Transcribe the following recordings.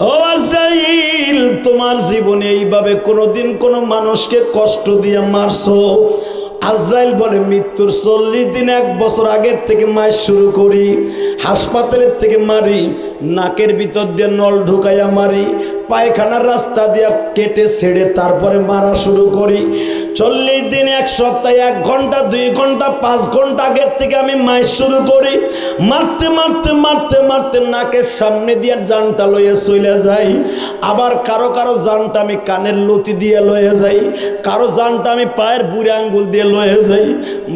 ও আজরাইল, তোমার জীবনে এইভাবে কোনোদিন কোনো মানুষকে কষ্ট দিয়ে মারছো? আজরাইল বলে, মৃত্যুর চল্লিশ দিন, এক বছর আগের থেকে মাস শুরু করি, হাসপাতালের থেকে মারি, নাকের ভিতর দিয়ে নল ঢুকাইয়া মারি পায়খানার রাস্তা দিয়ে কেটে ছেড়ে তারপরে মারা শুরু করি। চল্লিশ দিন, এক সপ্তাহে এক ঘণ্টা, দুই ঘণ্টা, পাঁচ ঘণ্টা আগের থেকে আমি মাস শুরু করি। মারতে মারতে মারতে মারতে নাকের সামনে দিয়ে জানটা লইয়ে চলে যাই। আবার কারও কারও জানটা আমি কানের লতি দিয়ে লয়ে যাই। কারও জানটা আমি পায়ের বুড়ে আঙ্গুল দিয়ে লয়ে যাই।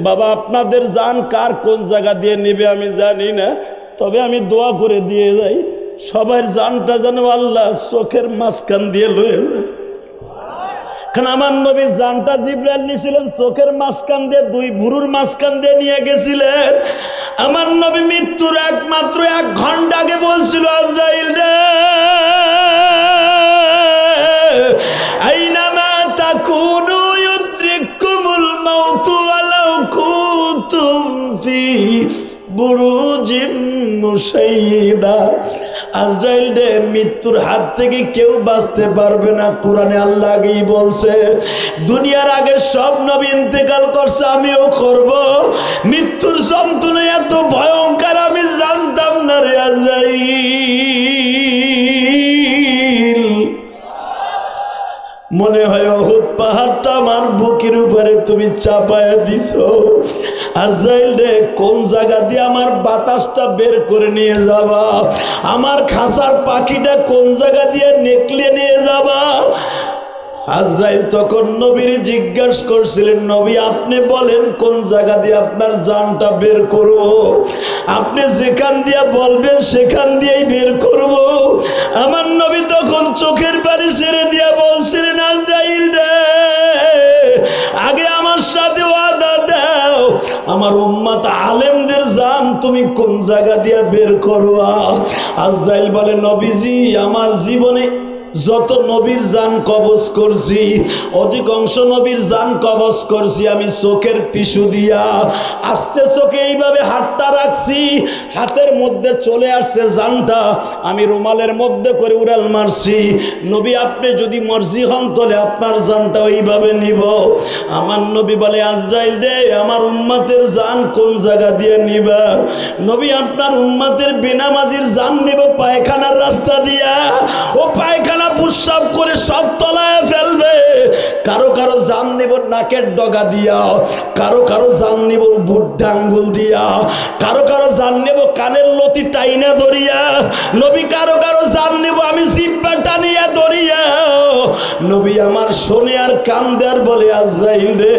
বাবা, আপনাদের জান কার কোন জায়গা দিয়ে নেবে আমি জানি না। তবে আমি দোয়া করে দিয়ে যাই। সবার জানটা যেন আল্লাহ চোখের মাঝখান দিয়ে লয়ে কারণ আমার নবীর জানটা নিয়েছিলেন, চোখের মাঝখান দিয়ে, দুই মাঝখান দিয়ে নিয়ে গেছিলেন। আমার নবী মৃত্যুর একমাত্র এক আজরাইল ডে মৃত্যুর হাত থেকে কেউ বাঁচতে পারবে না, কোরআনে আল্লাহ আগেই বলছে, দুনিয়ার আগে সব নবী ইন্তেকাল করছে, আমিও করব। মৃত্যুর যন্ত্রণা এত ভয়ঙ্কর, আমি জানতাম না রে আজরাইল। মনে হয় অহুত পাহাড়টা আমার বুকের উপরে তুমি চাপায় দিছ। আজরাইল কোন জায়গা দিয়ে আমার বাতাসটা বের করে নিয়ে যাবা? আমার খাসার পাখিটা কোন জায়গা দিয়ে নেকলে নিয়ে যাবা? আজরাইল তখন নবীর জিজ্ঞাসা করছিলেন, নবী, আপনি বলেন কোন জায়গা দিয়ে আপনার জানটা বের করব? আপনি যেখান দিয়ে বলবেন সেখান দিয়েই বের করব। আমার নবী তখন চোখের পানি ছেড়ে দিয়া বলছিলেন আজরাইল রে, আগে আমার সাথে ওয়াদা দাও। আমার উম্মাত আলেমদের জান তুমি কোন জায়গা দিয়ে বের করবা? আজরাইল বলে, নবীজি, আমার জীবনে যত নবীর জান কবজ করছি, অধিকাংশ নবীর জান কবজ করছি আমি চোখের পিছু দিয়া। আস্তে চোখে এইভাবে হাতটা রাখছি, হাতের মধ্যে চলে আসছে জানটা, আমি রুমালের মধ্যে করে উড়াল মারছি। নবী, আপনি যদি মর্জি হন তাহলে আপনার জানটা ওইভাবে নিব। আমার নবী বলে, আজরাইল রে, আমার উম্মাতের জান কোন জায়গা দিয়ে নিবা? নবী, আপনার উম্মাতের বেনামাজির জান নিব পায়খানার রাস্তা দিয়া। ও পায়খানা পুষাপ করে সব তলায় ফেলবে। কারও কারও জান নিব নাকের ডগা দিয়া। কারও কারও জান নিব বুদ্ধ আঙ্গুল দিয়া। কারও কারও জান নেব কানের লতি টাইনা ধরিয়া। নবী, কারও কারও জান নেব আমি জিব্বা টানিয়া ধরিয়া। নবী আমার শোনে আর কান দেয়ার বলে, আজরাইল রে,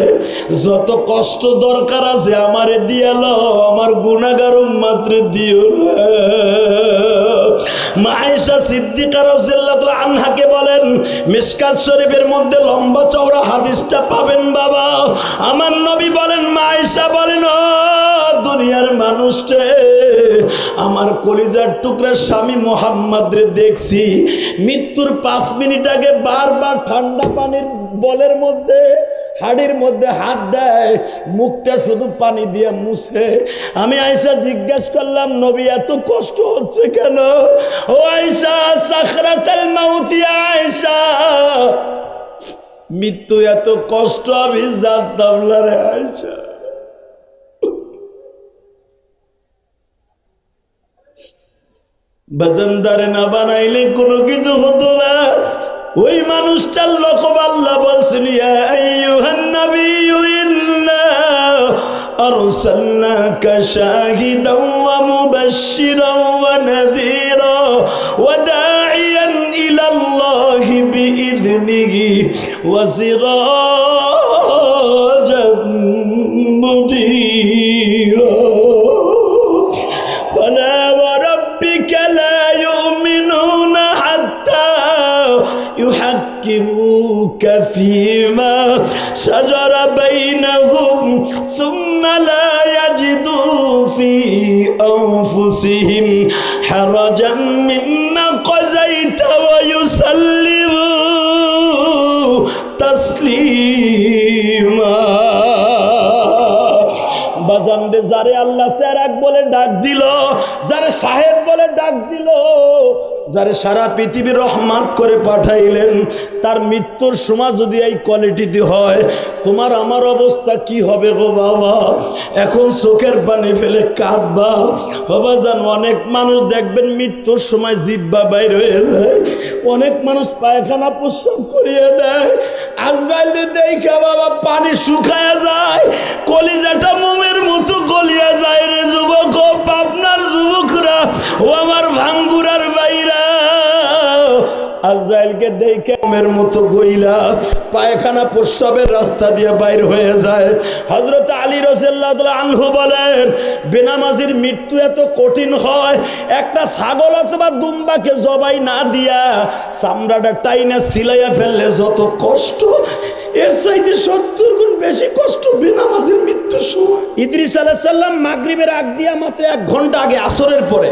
যত কষ্ট দরকার আছে আমারে দিয়াল আমার গুণাগার মাত্র দিও মায়েশা সিদ্দিকা আনহাকে বলেন মিশকাত শরীফের মধ্যে লম্বা চওড়া হাদিসটা পাবেন বাবা। আমার নবী বলেন, মায়েশা বলেন, ও দুনিয়ার মানুষকে আমার কলিজার টুকরা স্বামী মোহাম্মদ রে দেখছি। মৃত্যুর পাঁচ মিনিট আগে বারবার ঠান্ডা পানির বলের মধ্যে হাড়ির মধ্যে হাত দেয়, মুখটা শুধু পানি দিয়ে মুছে। আমি আয়সা জিজ্ঞেস করলাম, নবী, এত কষ্ট হচ্ছে কেন? ও আয়সা সাখরাতাল মাউতিয়া আয়সা মৃত্যু এত কষ্ট, আমি জানতাম না রে আয়সা বাজানদারে না বানাইলে কোনো কিছু হতো না। ওই মানুষটার লকব আল্লাহ বলছেন ইয়া আইয়ুহান নাবিয়্যু ইন্না আরসালনাকা শাহিদান ওয়া মুবাশশিরান ওয়া شجر بينهم ثم لا يجدوا في أنفسهم حرجا مما قضيت ويسلموا تسليما বাজান রে যারে আল্লাহ স্যারাক বলে ডাক দিল যারে সাহেব বলে ডাক দিল যারে সারা পৃথিবী রহমাত করে পাঠাইলেন, তার মৃত্যুর সময় যদি এই কোয়ালিটিতে হয়, তোমার আমার অবস্থা কি হবে গো বাবা? এখন চোখের পানি ফেলে কাঁদবা। বাবা জান, অনেক মানুষ দেখবেন মৃত্যুর সময় জিব্বা বাইর হয়ে যায়। অনেক মানুষ পায়খানা প্রস্রাব করিয়ে দেয়। আজরাইল দেখা বাবা পানি শুকায় যায়, কলিজাটা আজরাইলকে দেখে মোমের মতো গইলা, পায়খানা প্রস্রাবের রাস্তা দিয়ে বাইর হয়ে যায় হজরত আলী রসেল্লাহ আনহু বলেন, বেনামাজির মৃত্যু এত কঠিন হয়, একটা ছাগল অথবা দুম্বাকে জবাই না দিয়া চামড়াটা টাইনা সিলাইয়া ফেললে যত কষ্ট, এর চাইতে সত্তর গুণ বেশি কষ্ট বেনামাজির মৃত্যুর সময় ইদ্রিস আলাহ সাল্লাম মাগরিবের আগ দিয়া মাত্র এক ঘণ্টা আগে আসরের পরে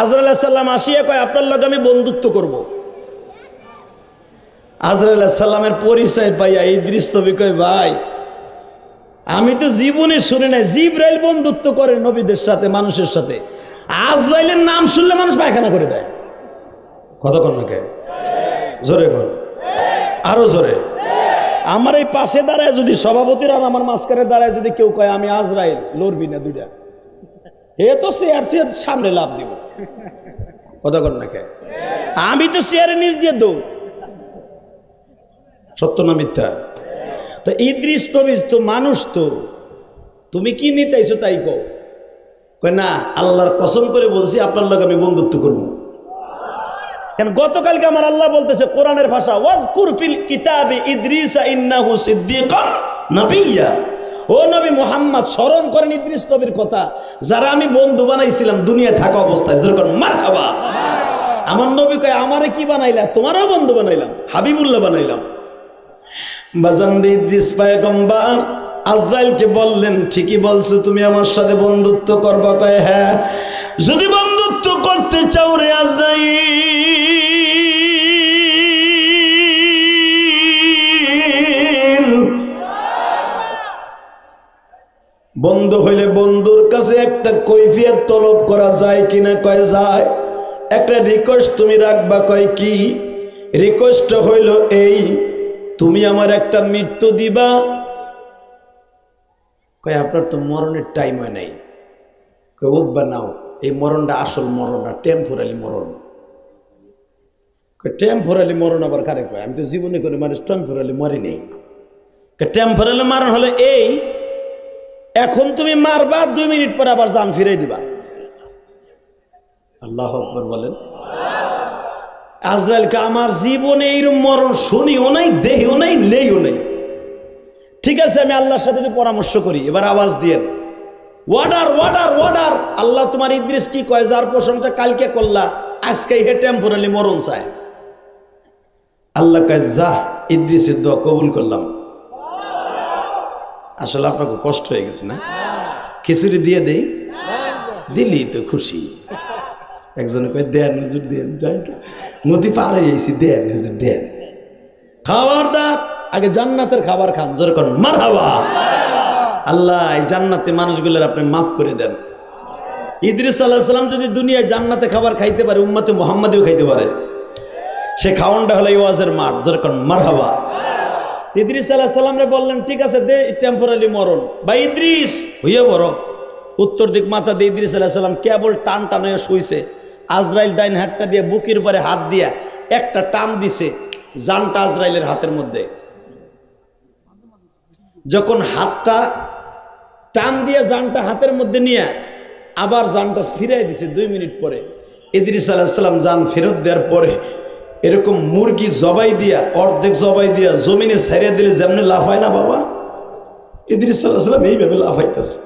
আজর সাল্লাম আসিয়া কয়, আপনার লগে আমি বন্ধুত্ব করব। আজর সাল্লামের পরিচয় পাইয়া ইদ্রিস তবি কয় ভাই, আমি তো জীবনে শুনি নাই, জিব্রাইল বন্ধুত্ব করে নবীদের সাথে, মানুষের সাথে। আজরাইলের নাম শুনলে মানুষ পায়খানা করে দেয়। কতক্ষণ নাকি জোরে কর আরও জোরে। আমার এই পাশে দাঁড়ায় যদি সভাপতির আর আমার মাঝখানে দাঁড়ায় যদি কেউ কয়, আমি আজরাইল, লড়বি না দুইটা। এ তো চেয়ার থেকে সামনে লাভ দিব। কতক্ষণ নাকি আমি তো চেয়ারে নিচ দিয়ে দৌড়। সত্য না মিথ্যা? তো ইদ্রিস তবিজ তো মানুষ তো। তুমি কি নিতেছো তাই কও? কয়, না, আল্লাহর কসম করে বলছি, আপনার লোক আমি বন্ধুত্ব করব। কেন, গতকালকে আমার আল্লাহ বলতেছে কোরআনের ভাষা ওয়াদকুর ফিল কিতাবে ইদ্রিসা ইন্নাহু সিদ্দিকান নবিয়্যা ও নবী মোহাম্মদ, স্মরণ করেন ইদ্রিস নবীর কথা, যারা আমি বন্ধু বানাইছিলাম, দুনিয়ায় থাকা অবস্থায়। যেরকম মারহাবা। আমার নবী কয়, আমারে কি বানাইলা? তোমারও বন্ধু বানাইলাম, হাবিবুল্লাহ বানাইলাম। বাজান্দি ইদ্রিস পায়গম্বার, আজরাইলকে বললেন, ঠিকই বলছো, তুমি আমার সাথে বন্ধুত্ব করবা? কয় হ্যাঁ। যদি বন্ধুত্ব করতে চাও রে আজরাইল। বন্ধু হইলে বন্ধুর কাছে একটা কৈফিয়ত তলব করা যায় কিনা কয় যায়। একটা রিকোয়েস্ট তুমি রাখবা কয় কি? রিকোয়েস্ট হইল এই তুমি আমার একটা মৃত্যু দিবা। কয়, আপনার তো মরণের টাইম হয় নাই। কয় ওক বা নাও, এই মরণটা আসল মরণ না টেম্পোরালি মরণ। টেম্পোরালি মরণ আবার কারে কয়? আমি তো জীবনে করে মানুষ টেম্পোরালি মরি নেই। টেম্পোরালি মারণ হলো এই, এখন তুমি মারবা, দুই মিনিট পরে আবার জান ফিরে দিবা। আল্লাহ আকবর বলেন। আজরাইলকে আমার জীবনে এইরকম মরণ শুনিও নাই, দেহিও নাই লেইও নাই। ঠিক আছে, আমি আল্লাহর সাথে একটু পরামর্শ করি। এবার আওয়াজ দিয়ে ওয়ার্ডার ওয়ার্ডার ওয়ার্ডার আল্লাহ তোমার ইদ্রিস কি কয়? যার প্রশংসা কালকে করলা আজকে হে টেম্পোরালি মরণ চায়। আল্লাহ কয়, যা, ইদ্রিসের দোয়া কবুল করলাম। আসলে আপনাকে কষ্ট হয়ে গেছে না? খিচুড়ি দিয়ে দেই? দিলি তো খুশি। একজনে কয় দেন দেন, যাই নদী পার হয়ে গেছি, দেন দেন। খাবার দার আগে জান্নাতের খাবার খান যেরকম মার হাবা আল্লাহ, এই জান্নাতে মানুষগুলোর আপনি মাফ করে দেন। ইদ্রিস আল্লাহ সাল্লাম যদি দুনিয়ায় জান্নাতে খাবার খাইতে পারে, উম্মাতে মোহাম্মদেও খাইতে পারে। সে খাওয়ানটা হলো এই ওয়াজের মাঠ যেরকম মার হাবা ইদ্রিস আল্লাহ সাল্লামরে বললেন, ঠিক আছে, দে টেম্পোরারি মরণ। বা ইদ্রিস, হইয়া বড় উত্তর দিক মাথা দিয়ে ইদ্রিস আল্লাহ সাল্লাম কেবল টান টান শুইছে। আজরাইল ডাইন হাতটা দিয়ে বুকের উপরে হাত দিয়া একটা টান দিছে জানটা আজরাইলের হাতের মধ্যে। যখন হাতটা টান দিয়ে জানটা হাতের মধ্যে নিয়ে আবার জানটা ফিরাই দিছে দুই মিনিট পরে, ইদ্রিস আল্লাহ সাল্লাম জান ফেরত দেওয়ার পরে এরকম মুরগি জবাই দিয়া, অর্ধেক জবাই দিয়া জমিনে ছাড়িয়ে দিলে যেমনি লাফায় না বাবা? ইদ্রিস আল্লাহ সাল্লাম এইভাবে লাফাইতেছে।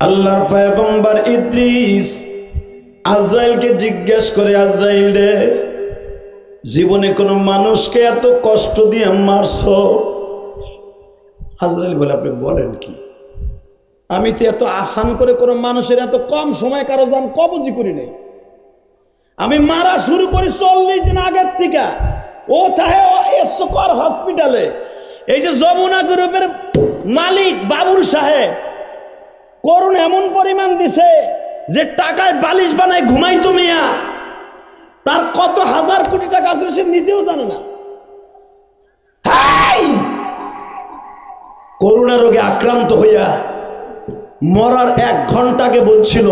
আল্লাহর পয়গম্বর ইদ্রিস আজরাইলকে জিজ্ঞেস করে, আজরাইল রে, জীবনে কোনো মানুষকে এত কষ্ট দিয়ে মারছ? আজরাইল বলে, আপনি বলেন কি? আমি তো এত আসান করে কোনো মানুষের এত কম সময় কারও যান কবজি করি নাই। আমি মারা শুরু করি চল্লিশ দিন আগের থেকে। ও তাহে এসকর হসপিটালে। এই যে যমুনা গ্রুপের মালিক বাবুল সাহেব করুন এমন পরিমাণ দিছে যে টাকায় বালিশ বানায় ঘুমাইতো মিয়া। তার কত হাজার কোটি টাকা আসলে সে নিজেও জানে না! করোনা রোগে আক্রান্ত হইয়া মরার এক ঘন্টাকে বলছিল,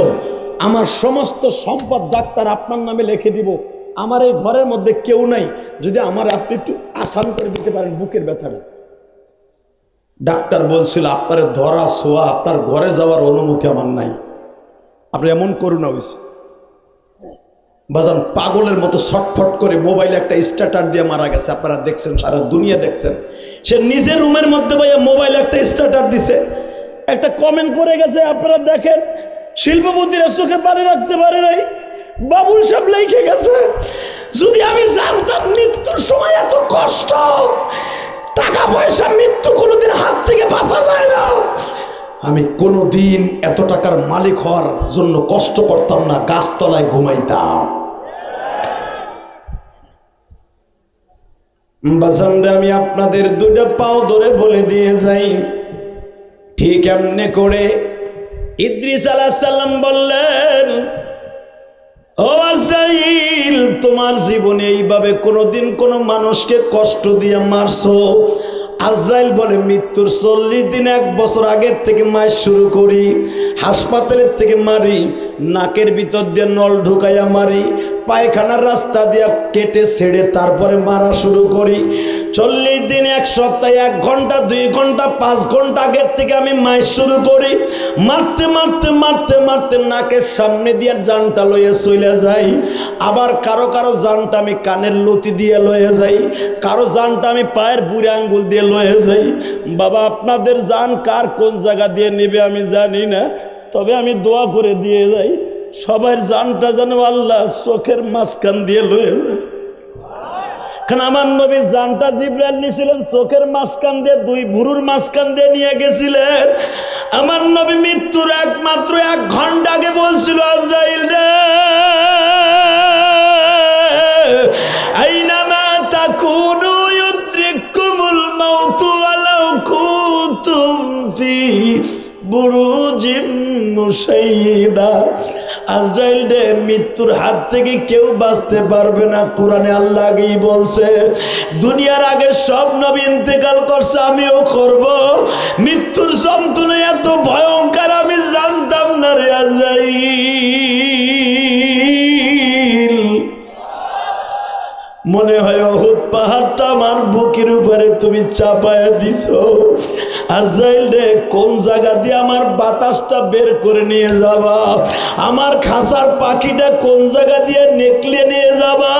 আমার সমস্ত সম্পদ ডাক্তার আপনার নামে লিখে দিব। আমার এই ঘরের মধ্যে কেউ নাই। যদি আমার আপনি একটু আসান করে দিতে পারেন বুকের ব্যথাটা। ডাক্তার বলছিল, আপনার ধরা, শোয়া, আপনার ঘরে যাওয়ার অনুমতি আমার নাই। আপনি এমন করুন হয়েছে বাজান, পাগলের মতো ছটফট করে মোবাইলে একটা স্টার্টার দিয়ে মারা গেছে। আপনারা দেখছেন, সারা দুনিয়া দেখছেন। সে নিজের রুমের মধ্যে ভাইয়া মোবাইলে একটা স্টার্টার দিছে। একটা কমেন্ট করে গেছে, আপনারা দেখেন, শিল্পপতিরা চোখে পানি রাখতে পারে নাই। বাবুল সব লেখে গেছে, যদি আমি জানতাম মৃত্যুর সময় এত কষ্ট টাকা পয়সা মৃত্যু কোনোদিন হাত থেকে বাঁচা যায় না। আমি কোনোদিন এত টাকার মালিক হওয়ার জন্য কষ্ট করতাম না, গাছতলায় ঘুমাইতাম। বাসানরে আমি আপনাদের দুইটা পাও ধরে বলে দিয়ে যাই। ঠিক এমনি করে ইদ্রিস আলাহাল্লাম বললেন, ও আজরাইল তোমার জীবনে এইভাবে কোনোদিন কোনো মানুষকে কষ্ট দিয়ে মারছো? আজরাইল বলে, মৃত্যুর চল্লিশ দিন, এক বছর আগের থেকে মাই শুরু করি, হাসপাতালের থেকে মারি, নাকের ভিতর দিয়ে নল ঢুকাইয়া মারি পায়খানার রাস্তা দিয়ে কেটে ছেড়ে তারপরে মারা শুরু করি। চল্লিশ দিন, এক সপ্তাহে এক ঘণ্টা, দুই ঘণ্টা, পাঁচ ঘণ্টা আগের থেকে আমি মাস শুরু করি। মারতে মারতে মারতে মারতে নাকের সামনে দিয়ে জানটা লইয়ে চলে যাই। আবার কারও কারও জানটা আমি কানের লতি দিয়ে লয়ে যাই। কারও জানটা আমি পায়ের বুড়ে আঙ্গুল দিয়ে লয়ে যাই। বাবা, আপনাদের জান কার কোন জায়গা দিয়ে নেবে আমি জানি না। তবে আমি দোয়া করে দিয়ে যাই। সবার জানটা যেন আল্লাহ চোখের মাঝখান দিয়ে লয়ে কারণ আমার নবীর জানটা জিব্রাইল নিয়েছিলেন, চোখের মাঝখান দিয়ে, দুই ভুরুর মাঝখান দিয়ে নিয়ে গেছিলেন। আমার নবী মৃত্যুর একমাত্র এক ঘণ্টা আগে বলছিল, আজরাইল রে, আইনামা তাকুনু ইউদ্রিকুমুল মাউতু ওয়ালাউ কুনতুম ফি বুরুজিম মুশাইয়্যিদা আজরাইল রে মৃত্যুর হাত থেকে কেউ বাঁচতে পারবে না, কোরআনে আল্লাহ আগেই বলছে, দুনিয়ার আগে সব নবী ইন্তেকাল করছে, আমিও করব। মৃত্যুর যন্ত্রণা এত ভয়ঙ্কর, আমি জানতাম না রে আজরাইল। মনে হয় পাহাড়টা আমার বুকের উপরে তুমি চাপায় দিছ। আজরাইল রে, কোন জায়গা দিয়ে আমার বাতাসটা বের করে নিয়ে যাবা? আমার খাসার পাখিটা কোন জায়গা দিয়ে নেকলে নিয়ে যাবা?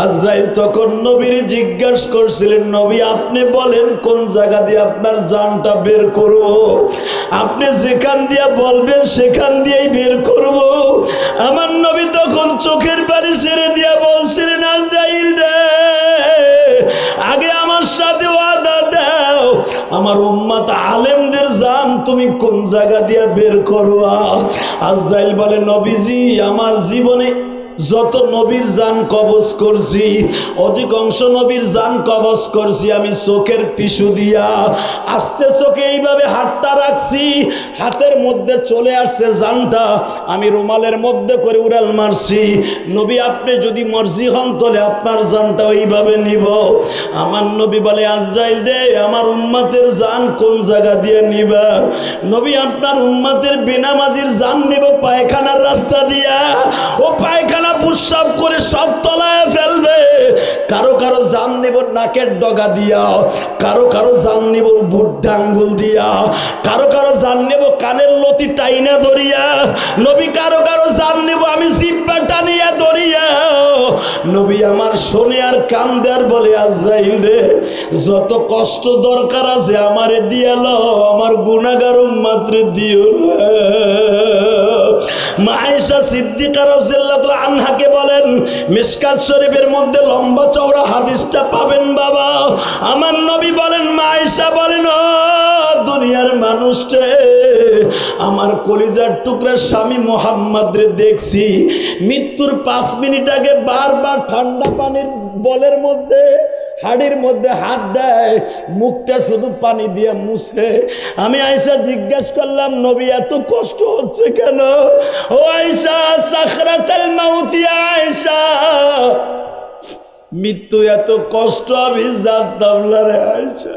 আজরাইল তখন নবীর জিজ্ঞাসা করছিলেন, নবী, আপনি বলেন কোন জায়গা দিয়ে আপনার জানটা বের করব? আপনি যেখান দিয়ে বলবেন সেখান দিয়েই বের করব। আমার নবী তখন চোখের পানি ছেড়ে দিয়া বলছিলেন আজরাইল রে, আগে আমার সাথে ওয়াদা দাও। আমার উম্মাত আলেমদের জান তুমি কোন জায়গা দিয়ে বের করবা? আজরাইল বলে, নবীজি, আমার জীবনে যত নবীর জান কবজ করছি, অধিকাংশ নবীর জান কবজ করছি আমি চোখের পিছু দিয়া। আস্তে চোখে এইভাবে হাতটা রাখছি, হাতের মধ্যে চলে আসছে জানটা, আমি রুমালের মধ্যে করে উড়াল মারছি। নবী, আপনি যদি মর্জি হন তাহলে আপনার জানটা ওইভাবে নিব। আমার নবী বলে, আজরাইল রে, আমার উম্মাতের জান কোন জায়গা দিয়ে নিবা? নবী, আপনার উম্মাতের বেনামাজির জান নিব পায়খানার রাস্তা দিয়া। ও পায়খানা পুষ্পাপ করে সব তলায় ফেলবে। কারও কারও জান নিব নাকের ডগা দিয়া। কারও কারও জান নিব বুদ্ধ আঙ্গুল দিয়া। কারও কারও জান নিব কানের লতি টাইনা ধরিয়া। নবী, কারও কারও জান নেব আমি জিব্বা টানিয়া ধরিয়া। নবী আমার শোনে আর কান দেয়ার বলে, আজরাইল রে, যত কষ্ট দরকার আছে আমারে দিয়াল আমার গুণাগার মাত্র দিও মায়েশা সিদ্দিকা রাদিয়াল্লাহু আনহাকে বলেন, মিশকাত শরীফের মধ্যে লম্বা চওড়া হাদিসটা পাবেন বাবা। আমার নবী বলেন, মায়েশা বলেন, ও দুনিয়ার মানুষকে আমার কলিজার টুকরা স্বামী মোহাম্মদ রে দেখছি। মৃত্যুর পাঁচ মিনিট আগে বারবার ঠান্ডা পানির বলের মধ্যে, হাড়ির মধ্যে হাত দেয়, মুখটা শুধু পানি দিয়ে মুছে। আমি আয়সা জিজ্ঞেস করলাম, নবী, এত কষ্ট হচ্ছে কেন? ও আয়সা সাখরাতাল মাউতিয়া আয়সা মৃত্যু এত কষ্ট, আমি জানতাম না রে আয়সা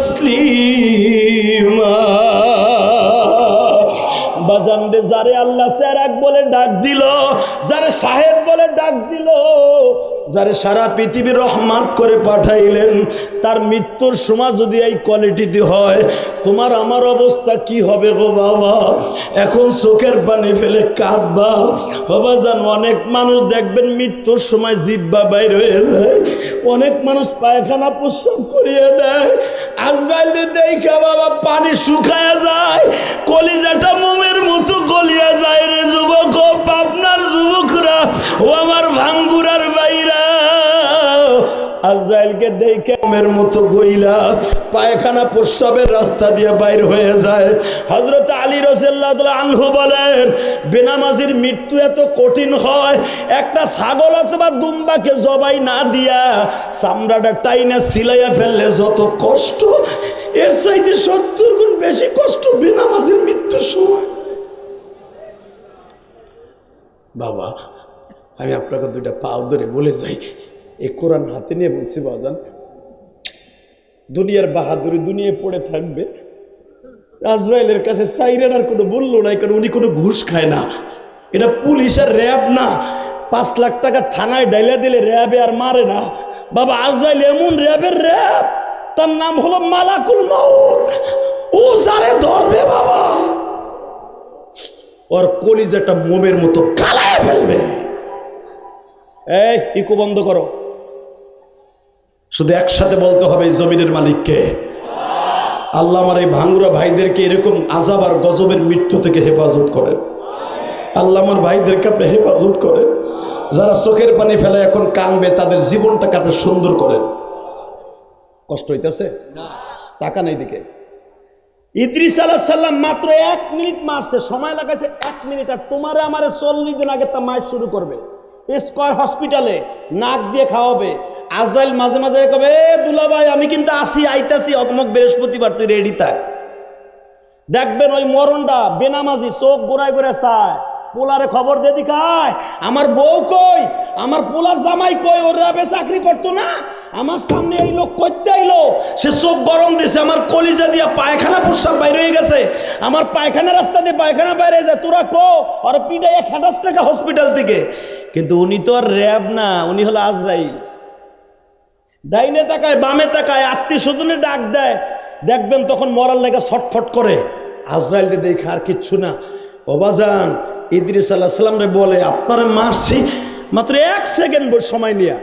তাসলিমা বাজান রে, যারে আল্লাহ স্যার এক বলে ডাক দিল, যারে সাহেব বলে ডাক দিল, যারে সারা পৃথিবী রহমাত করে পাঠাইলেন, তার মৃত্যুর সময় যদি এই কোয়ালিটিতে হয়, তোমার আমার অবস্থা কি হবে গো বাবা? এখন চোখের পানি ফেলে কাঁদবা। বাবা যান অনেক মানুষ দেখবেন মৃত্যুর সময় জিব্বা বাইর হয়ে যায়। অনেক মানুষ পায়খানা প্রস্রাব করিয়ে দেয়। আজরাইল দেখা বাবা পানি শুকায় যায়, কলিজাটা মোমের মতো গলিয়া যায় রে যুবক। পাপনার যুবকরা, ও আমার ভাঙ্গুরার বাইরা আজরাইলকে দেখে মোমের মতো গইলা, পায়খানা প্রস্রাবের রাস্তা দিয়ে বাইর হয়ে যায়। হজরত আলী রসেল্লাহ আনহু বলেন, বেনামাজির মৃত্যু এত কঠিন হয়, একটা ছাগল অথবা দুম্বাকে জবাই না দিয়া চামড়াটা টাইনা সিলাইয়া ফেললে যত কষ্ট, এর চাইতে সত্তর গুণ বেশি কষ্ট বেনামাজির মৃত্যুর সময়। বাবা, আমি আপনাকে দুইটা পাও ধরে বলে যাই। এই কোরআন হাতে নিয়ে বলছি, বাজান, দুনিয়ার বাহাদুরি দুনিয়া পড়ে থাকবে। আজরাইলের কাছে সাইরেন আর কোনো বলল না কারণ উনি কোনো ঘুষ খায় না। এটা পুলিশ আর র্যাব না। পাঁচ লাখ টাকা থানায় ডাইলা দিলে র্যাবে আর মারে না। বাবা, আজরাইল এমন র্যাবের র্যাব। তার নাম হলো মালাকুল মাউত। ও যারে ধরবে, বাবা, ওর কলিজাটা মোমের মতো কালায় ফেলবে। এই, ইকো বন্ধ করো। শুধু একসাথে বলতে হবে এই জমিনের মালিককে। আল্লাহ আমার এই ভাঙ্গুরা ভাইদেরকে এরকম আজাব আর গজবের মৃত্যু থেকে হেফাজত করেন। আল্লাহ আমার ভাইদেরকে আপনি হেফাজত করেন। যারা চোখের পানি ফেলে এখন কানবে তাদের জীবনটাকে আপনি সুন্দর করেন। কষ্ট হইতেছে? টাকা নেই দিকে। ইদ্রিস আলাহ সাল্লাম মাত্র এক মিনিট মারছে সময় লাগাছে এক মিনিট আর তোমারে আমারে চল্লিশ দিন আগে তা মাস শুরু করবে। স্কয়ার হসপিটালে নাক দিয়ে খাওয়াবে। আজরাইল মাঝে মাঝে কবে, "এ দুলাভাই, আমি কিন্তু আসি আইতাসি অকমক বৃহস্পতিবার, তুই রেডি থাক। দেখবেন ওই মরণটা বেনামাজি, চোখ গোড়ায় গোড়ায় চায়। পোলারে খবর দিয়ে দিকায় আমার বউ কই? আমার পোলার জামাই কই? ওর রাবে চাকরি করতো না? আমার সামনে এই লোক করতে আইলো। সে চোখ গরম দিছে, আমার কলিজা দিয়া পায়খানা প্রস্রাব বাইরে হয়ে গেছে। আমার পায়খানা রাস্তা দিয়ে পায়খানা বাইরে যায়। তোরা কো, আর পিটাই এক হাজার টাকা হসপিটাল থেকে? কিন্তু উনি তো আর র্যাব না, উনি হলো আজরাইল। ডাইনে তাকায়, বামে তাকায়, আত্মীয় স্বজনে ডাক দেয়। দেখবেন তখন মরার লেগে ছটফট করে। আজরাইলকে দেখে আর কিচ্ছু না। অবাজান ইদ্রিস আল্লাহ সাল্লামরে বলে, আপনারা মারছি, মাত্র এক সেকেন্ড সময় নিয়া।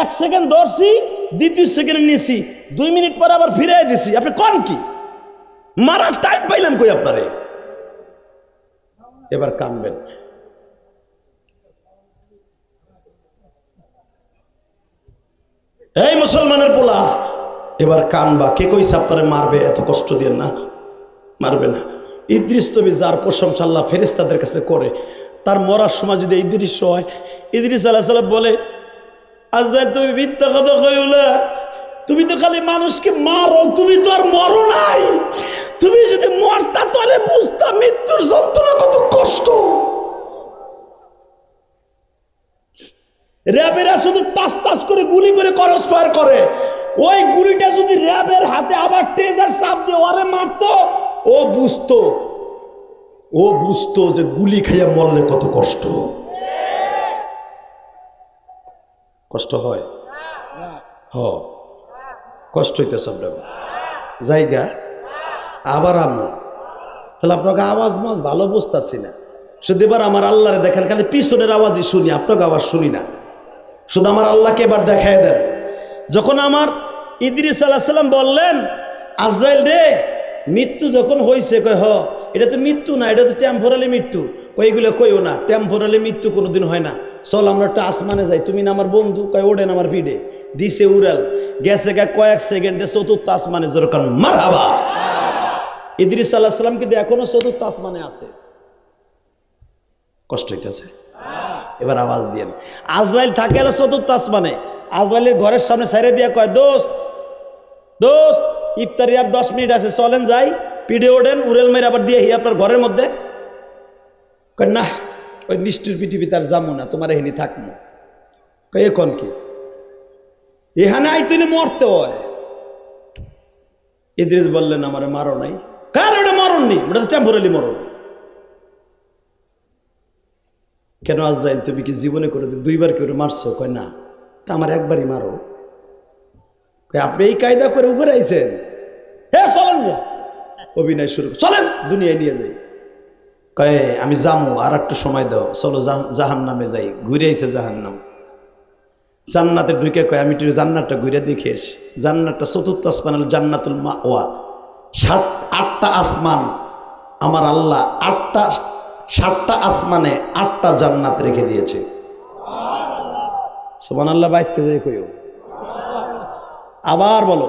এক সেকেন্ড ধরছি, দ্বিতীয় সেকেন্ড নিছি, দুই মিনিট পরে আবার ফিরাই দিছি। আপনি কন কি? মারার টাইম পাইলাম কই আপনারে? এবার কানবেন। এই মুসলমানের পোলা, এবার কানবা। কে কইছে আপনারে মারবে? এত কষ্ট দিয়ে না, মারবে না। ইদ্রিস তবে যার প্রশংসা আল্লাহ ফেরেস্তাদের কাছে করে, তার মরার সময় যদি এই দৃশ্য হয়, ইদ্রিস আল্লাহ সাল্লাম বলে, আজরাইল, তুমি মিথ্যা কথা কইলা তুমি তো খালি মানুষকে মারো, তুমি তো আর মরো নাই। তুমি যদি মরতা তাহলে বুঝতা মৃত্যুর যন্ত্রণা কত কষ্ট। র্যাবেরা শুধু টাস টাস করে গুলি করে করস ফায়ার করে। ওই গুলিটা যদি র্যাবের হাতে আবার টেজার চাপ দিয়ে ওরে মারতো ও বুঝতো ও বুঝতো যে গুলি খাইয়া মরলে কত কষ্ট। কষ্ট হয়? হ। কষ্ট হইতেছে আপনার। জায়গা? আবার আমি। তাহলে আপনাকে আওয়াজ মাজ ভালো বুঝতেছি না। শুধু এবার আমার আল্লাহরে দেখেন, খালি পিছনের আওয়াজই শুনি, আপনাকে আবার শুনি না। শুধু আমার আল্লাহকে এবার দেখায় দেন। যখন আমার ইদ্রিস আল্লাহ সাল্লাম বললেন, আজরাইল রে মৃত্যু যখন হয়েছে কয়, হ, এটা তো মৃত্যু না, এটা তো টেম্পোরালি মৃত্যু। কইগুলো কইও না টেম্পোরালি মৃত্যু কোনোদিন হয় না। চল, আমরা একটা আসমানে যাই। তুমি না আমার বন্ধু, কয় ওডেন আমার ভিড়ে দিছে উড়াল। গেছে গা কয়েক সেকেন্ডে চতুর্থ আসমানে যেরকম মার হাবা ইদ্রিস আল্লাহ সাল্লাম কিন্তু এখনও চতুর্থ আসমানে আছে। কষ্ট হইতেছে। এবার আওয়াজ দিয়ে আজরাইল থাকে চতুর্থ আসমানে। আজরাইলের ঘরের সামনে সাইরে দিয়া কয়, দোস্ত দোস্ত ইফতারি আর দশ মিনিট আছে, চলেন যাই, পিঠে ওঠেন উড়েল মেরে আবার দিয়ে হি আপনার ঘরের মধ্যে। না ওই নিষ্ঠুর পৃথিবী তার যাব না, তোমার এখানে থাকব এখন কি? এখানে আই তুই মরতে হয়। ইদ্রিস বললেন, আমার মারো নাই। কার ওটা মরণ নেই ওটা তো টেম্পোরালি মরণ। কেন আজরাইল, তুমি কি জীবনে করে? দুইবার কি করে মারছো? কয়, না। তা আমার একবারই মারো। আপনি এই কায়দা করে উপরে আইছেন? হ্যাঁ চলেন অভিনয় শুরু। চলেন, দুনিয়ায় নিয়ে যাই। কয়ে, আমি যামু আর একটু সময় দাও। চলো জাহান নামে যাই। ঘুরে আইছে জাহান নাম জান্নাতে ঢুকে কয়, আমি একটু জান্নাতটা ঘুরে দেখে এসি জান্নাতটা চতুর্থ আসমান জান্নাতুল মা ওয়া ষাট আটটা আসমান। আমার আল্লাহ আটটা, সাতটা আসমানে আটটা জান্নাত রেখে দিয়েছে। সোমান আল্লাহ বাইতে যাই কইও। আবার বলো।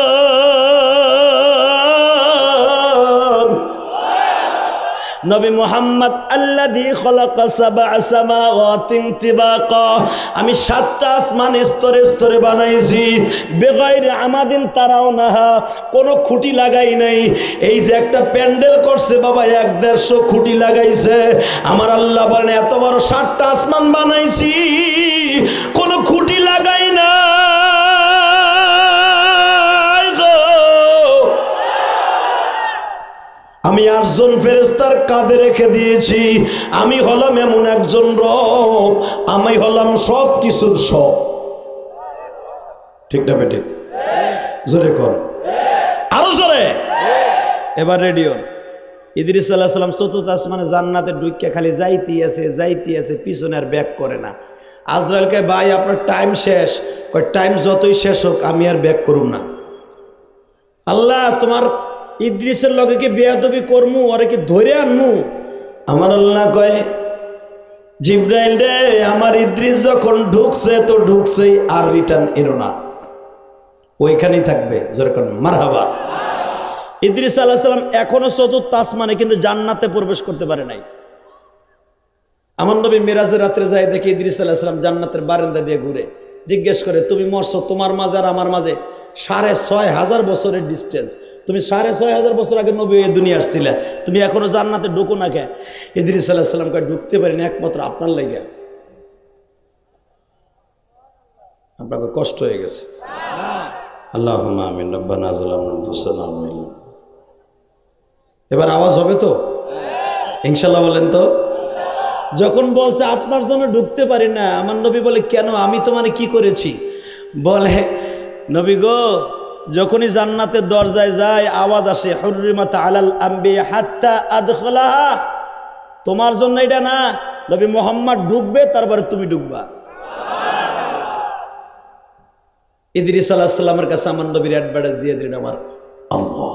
নবী মোহাম্মদ সামাওয়াতিন তিবাকা। আমি সাতটা আসমান স্তরে স্তরে বানাইছি। বেগাইরে আমাদিন তারাও নাহা, কোনো খুঁটি লাগাই নাই। এই যে একটা প্যান্ডেল করছে বাবা, এক দেড়শো খুঁটি লাগাইছে। আমার আল্লাহ বলেন, এত বড় সাতটা আসমান বানাইছি। আমি আটজন ফেরেস্তার কাঁধে রেখে দিয়েছি। আমি হলাম এমন একজন রব, আমি হলাম সব কিছুর সব। ঠিক না বেটি জোরে কর আরও জোরে? এবার রেডিও ইদ্রিস আল্লাহ সাল্লাম চতুর্থ আসমানে জান্নাতে ঢুকিয়া খালি যাইতেই আছে যাইতেই আছে, পিছনে আর ব্যাক করে না। আজরালকে ভাই, আপনার টাইম শেষ। টাইম যতই শেষ হোক, আমি আর ব্যাক করুম না। আল্লাহ, তোমার ইদ্রিসের লগে কি বেয়াদবি করমু? ওরে কি ধরে আনমু? আমার আল্লাহ কয়, জিব্রাইল রে, আমার ইদ্রিস যখন ঢুকছে তো ঢুকছেই আর রিটার্ন এলো না। ওইখানেই থাকবে যেরকম মারহাবা। ইদ্রিস আল্লাহ সাল্লাম এখনও চতুর্থ আসমানে কিন্তু জান্নাতে প্রবেশ করতে পারে নাই। আমার নবী মিরাজের রাত্রে যায় দেখি ইদ্রিস আল্লাহ সাল্লাম জান্নাতের বারান্দা দিয়ে ঘুরে। জিজ্ঞেস করে, তুমি মরছো, তোমার মাঝে আর আমার মাঝে সাড়ে ছয় হাজার বছরের ডিস্টেন্স তুমি সাড়ে ছয় হাজার বছর আগে নবী এই দুনিয়া আসছিলে, তুমি এখনও জান্নাতে ঢুকো না কে? ইদ্রিস আল্লাহ সাল্লামকে ঢুকতে পারিনি, একমাত্র আপনার লেগে। আপনাকে কষ্ট হয়ে গেছে। আল্লাহ এবার আওয়াজ হবে তো? ইনশাল্লাহ বলেন তো? যখন বলছে, আপনার জন্য ঢুকতে পারি না, আমার নবী বলে, কেন? আমি তো মানে কি করেছি? বলে, নবী গো যখনই জান্নাতের দরজায় যায়, আওয়াজ আসে হরিমাতা আলাল আম্বি হাত্তা আদখলাহা। তোমার জন্য এটা না, নবী মোহাম্মদ ঢুকবে তারপরে তুমি ডুববা। ইদ্রিস সাল্লামের কাছে আমার নবীর অ্যাডভার্টাইজ দিয়ে দিলেন আমার আল্লাহ।